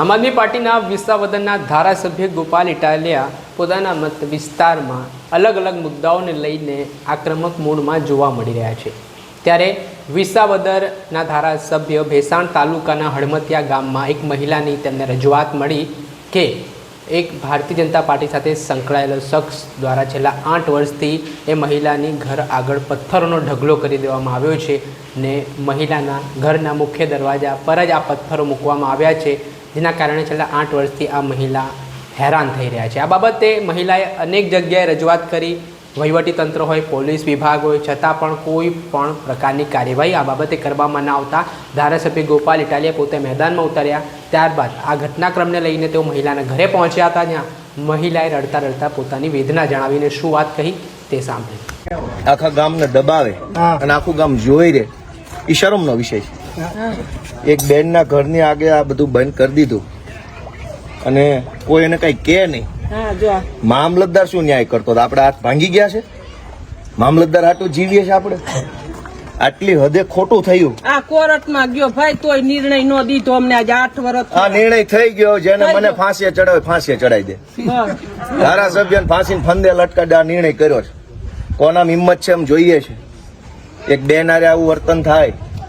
આમ આદમી પાર્ટીના વિસાવદનના ધારાસભ્ય ગોપાલ ઇટાલિયા પોતાના મત વિસ્તારમાં અલગ અલગ મુદ્દાઓને લઈને આક્રમક મૂડમાં જોવા મળી રહ્યા છે. ત્યારે વિસાવદરના ધારાસભ્ય ભેસાણ તાલુકાના હળમતિયા ગામમાં એક મહિલાની તેમને રજૂઆત મળી કે એક ભારતીય જનતા પાર્ટી સાથે સંકળાયેલો શખ્સ દ્વારા છેલ્લા આઠ વર્ષથી એ મહિલાની ઘર આગળ પથ્થરોનો ઢગલો કરી દેવામાં આવ્યો છે ને મહિલાના ઘરના મુખ્ય દરવાજા પર જ આ પથ્થરો મૂકવામાં આવ્યા છે. જેના કારણે છેલ્લા આઠ વર્ષથી આ મહિલા હેરાન થઈ રહ્યા છે. આ બાબતે મહિલાએ અનેક જગ્યાએ રજૂઆત કરી. વહીવટી તંત્ર હોય પોલીસ વિભાગ હોય છતાં પણ કોઈ પણ પ્રકારની કાર્યવાહી આ બાબતે કરવામાં ન આવતા ધારાસભ્ય ગોપાલ ઇટાલિયા પોતે મેદાનમાં ઉતર્યા. ત્યારબાદ આ ઘટનાક્રમને લઈને તેઓ મહિલાના ઘરે પહોંચ્યા હતા. જ્યાં મહિલાએ રડતા રડતા પોતાની વેદના જણાવીને શું વાત કહી તે સાંભળી આખા ગામને દબાવે અને આખું ગામ જોઈ રે ઈ શરમનો વિષય છે. એક બેનના ઘરની આગે આ બધું બંધ કરી દીધું. અને કોઈ એને કઈ કે નહીં. મામલતદાર શું ન્યાય કરતો? આપણે હાથ ભાંગી ગયા છે? મામલતદાર હાટું જીવીએ છે આપણે? આટલી હદે ખોટું થયું. આ કોર્ટમાં ગયો ભાઈ તોય નિર્ણય નો દીધો અમને આજે આઠ વર્ષ આ નિર્ણય થઈ ગયો જેને મને ફાંસીએ ચડાવે ફાંસીએ ચડાવી દે. ધારાસભ્યને ફાંસીને ફંદે લટકાડે આ નિર્ણય કર્યો છે. કોનામ હિંમત છે એમ જોઈએ છે. એક બેન હારે આવું વર્તન થાય.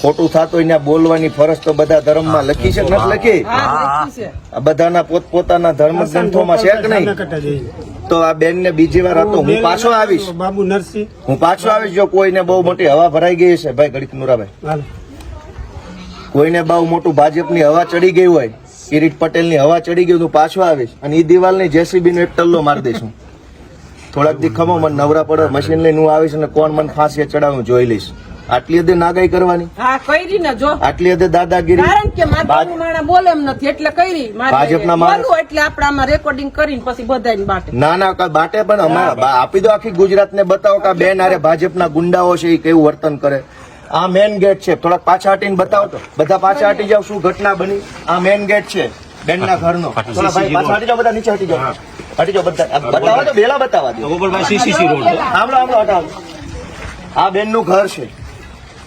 ખોટું થતું એને બોલવાની ફરજ તો બધા ધર્મમાં લખી છે નથી લખી? બધાના પોતપોતાના ધર્મ ગ્રંથોમાં છે કે નહીં? તો આ બેન ને બીજી વાર હતો હું પાછો આવીશ. બાબુ નરસિંહ. હું પાછો આવીશ જો કોઈને બહુ મોટી હવા ભરાઈ ગઈ છે ભાઈ ગણિત નુરાભાઈ. કોઈને બહુ મોટું ભાજપની હવા ચડી ગઈ હોય કિરીટ પટેલની હવા ચડી ગઈ હું પાછો આવીશ. અને એ દિવાલની જેસીબી નો એક ટલ્લો મારી દઈશું થોડાક દી ખમો મને નવરા પડે મશીન લઈને હું આવીશ અને કોણ મને ફાંસી ચડાવું જોઈ લઈશ. આટલી હદે નાગાઈ કરવાની? હા કરી ને જો. આટલી હદે દાદાગીરી? કારણ કે ભાજ- માણા બોલે એમ નથી એટલે કરી ભાજપના માણસ- એટલે આપણે રેકોર્ડિંગ કરીને પછી બધાને બાટે. ના ના બાટે પણ અમારા આપી દો આખી ગુજરાતને બતાવો કે બેન આરે ભાજપના ગુંડાઓ છે એ કેવું વર્તન કરે. આ મેન ગેટ છે. થોડાક પાછા હટીને બતાવો તો. બધા પાછા હટી જાવ શું ઘટના બની? આ મેન ગેટ છે બેનના ઘરનો. થોડા ભાઈ પાછા હટી જાવ બધા નીચે હટી જાવ હટી જાવ બધા. આ બતાવો તો બેલા બતાવવા દો. સાંભળો સાંભળો હટાવો. આ બેનનું ઘર છે.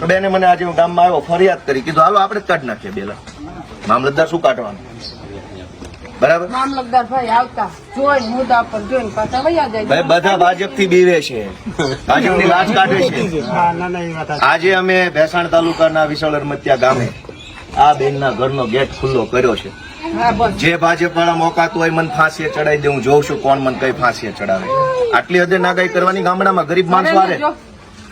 તો બેને મને આજે હું ગામમાં આવ્યો ફરિયાદ કરી. કીધું હાલો આપણે જ કાઢી નાખીએ બેલા. મામલતદાર શું કાઢવાનું? બરાબર? મામલતદાર ભાઈ આવતા જોઈ મુદ્દા પર જોઈને પાછા વયા જાય. ભાઈ બધા ભાજપથી બીવે છે. ભાજપની લાજ કાઢે છે. હા ના ના એ વાત સાચી. આજે અમે ભેસાણ તાલુકાના વિશાળ અરમતિયા ગામે આ બેનના ઘરનો ગેટ ખુલ્લો કર્યો છે. જે ભાજપ વાળા મોકાતું હોય મને ફાંસીએ ચડાવી દે હું જોઉં છું કોણ મને કઈ ફાંસીએ ચડાવે આટલી હદે નાગાઈ કરવાની ગામડામાં ગરીબ માણસો હારે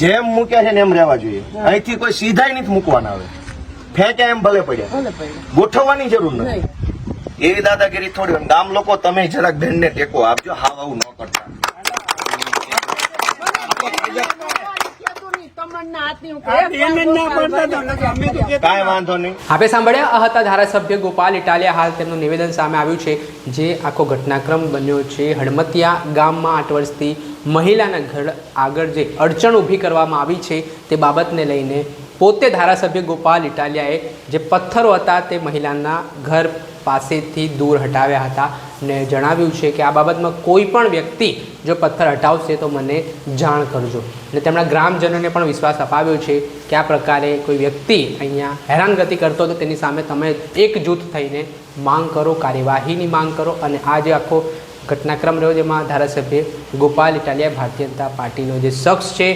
જેમ મૂક્યા છે ને એમ રહેવા જોઈએ. અહીંથી કોઈ સીધાય નથી મૂકવાના આવે ફેંક્યા એમ ભલે પડ્યા ગોઠવવાની જરૂર નથી. એવી દાદાગીરી થોડી. ગામ લોકો તમે જરાક બેનને ટેકો આપજો. હાવ આવું ન કરતા. તમન્ના હાથની હું આ બેન જ ના પડતા તો નકર અમે તો કહેતા કાંઈ વાંધો નહીં. આપે સાંભળ્યા? હતા ધારાસભ્ય ગોપાલ ઇટાલિયા હાલ તેમનું નિવેદન સામે આવ્યું છે જે આખો ઘટનાક્રમ બન્યો છે. હડમતિયા ગામમાં આઠ વર્ષથી મહિલાના ઘર આગળ જે અડચણ ઊભી કરવામાં આવી છે તે બાબતને લઈને પોતે ધારાસભ્ય ગોપાલ ઇટાલિયાએ જે પથ્થરો હતા તે મહિલાના ઘર પાસેથી દૂર હટાવ્યા હતા ને જણાવ્યું છે કે આ બાબતમાં કોઈ પણ વ્યક્તિ જો પથ્થર હટાવશે તો મને જાણ કરજો. અને તેમના ગ્રામજનોને પણ વિશ્વાસ અપાવ્યો છે કે આ પ્રકારે કોઈ વ્યક્તિ અહીંયા હેરાનગતિ કરતો હતો તેની સામે તમે એકજૂથ થઈને માંગ કરો, કાર્યવાહીની માંગ કરો અને આ જે આખો ઘટનાક્રમ રહ્યો જેમાં ધારાસભ્ય ગોપાલ ઇટાલિયા ભારતીય જનતા પાર્ટીનો જે શખ્સ છે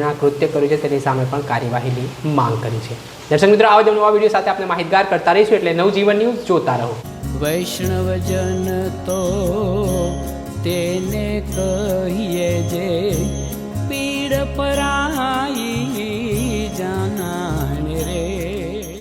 આ કૃત્ય કર્યું છે, તેની સામે પણ કાર્યવાહીની માંગ કરી છે. દર્શક મિત્રો, આવા નવા વીડિયો સાથે આપણે માહિતગાર કરતા રહીશું એટલે નવજીવન ન્યૂઝ જોતા રહો. વૈષ્ણવજન તો તેને કહીએ જે પીડ પરા